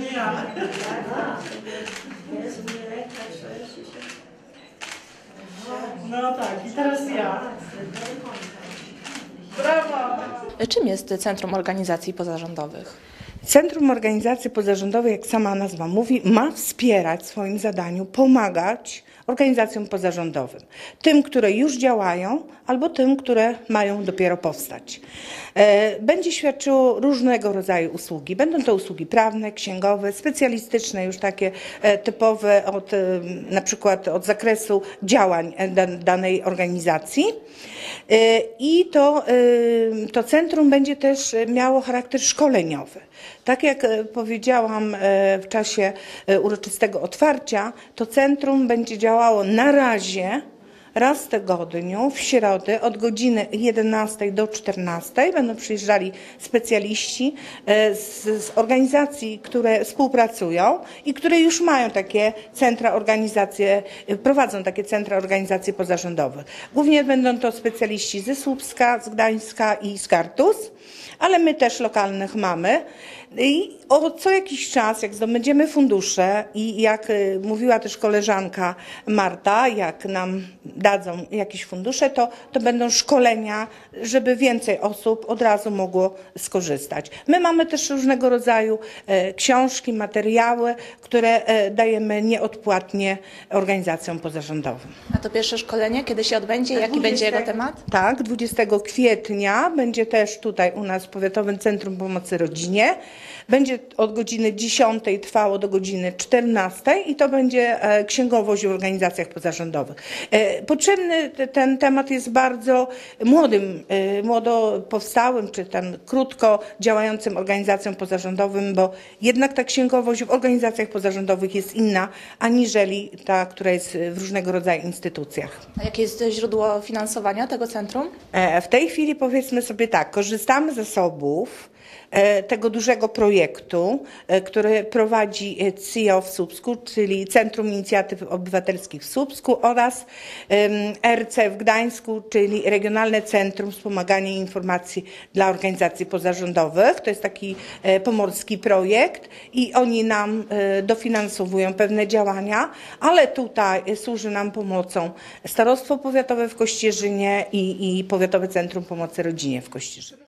się... No tak, i teraz ja. Brawo! Czym jest Centrum Organizacji Pozarządowych? Centrum Organizacji Pozarządowej, jak sama nazwa mówi, ma wspierać w swoim zadaniu, pomagać organizacjom pozarządowym. Tym, które już działają, albo tym, które mają dopiero powstać. E, Będzie świadczyło różnego rodzaju usługi. Będą to usługi prawne, księgowe, specjalistyczne, już takie e, typowe od e, na przykład od zakresu działań dan- danej organizacji. I to, to centrum będzie też miało charakter szkoleniowy. Tak jak e, powiedziałam e, w czasie e, uroczystego otwarcia, to centrum będzie działało na razie raz w tygodniu, w środę od godziny 11 do 14. Będą przyjeżdżali specjaliści e, z, z organizacji, które współpracują i które już mają takie centra organizacje, e, prowadzą takie centra organizacji pozarządowych. Głównie będą to specjaliści ze Słupska, z Gdańska i z Kartus, ale my też lokalnych mamy. I o co jakiś czas, jak zdobędziemy fundusze i jak y, mówiła też koleżanka Marta, jak nam dadzą jakieś fundusze, to, to będą szkolenia, żeby więcej osób od razu mogło skorzystać. My mamy też różnego rodzaju e, książki, materiały, które e, dajemy nieodpłatnie organizacjom pozarządowym. A to pierwsze szkolenie, kiedy się odbędzie? Jaki będzie jego temat? Tak, 20 kwietnia będzie też tutaj u nas w Powiatowym Centrum Pomocy Rodzinie. Będzie od godziny 10 trwało do godziny 14 i to będzie e, księgowość w organizacjach pozarządowych. Potrzebny te- ten temat jest bardzo młodym, e, młodo powstałym, czy ten krótko działającym organizacjom pozarządowym, bo jednak ta księgowość w organizacjach pozarządowych jest inna, aniżeli ta, która jest w różnego rodzaju instytucjach. A jakie jest źródło finansowania tego centrum? E, W tej chwili powiedzmy sobie tak, korzystamy z zasobów tego dużego projektu, e, który prowadzi e, CIO w Słupsku, czyli Centrum Inicjatyw Obywatelskich w Słupsku oraz RC w Gdańsku, czyli Regionalne Centrum Wspomagania Informacji dla Organizacji Pozarządowych. To jest taki e, pomorski projekt i oni nam e, dofinansowują pewne działania, ale tutaj e, służy nam pomocą Starostwo Powiatowe w Kościerzynie i, i Powiatowe Centrum Pomocy Rodzinie w Kościerzynie.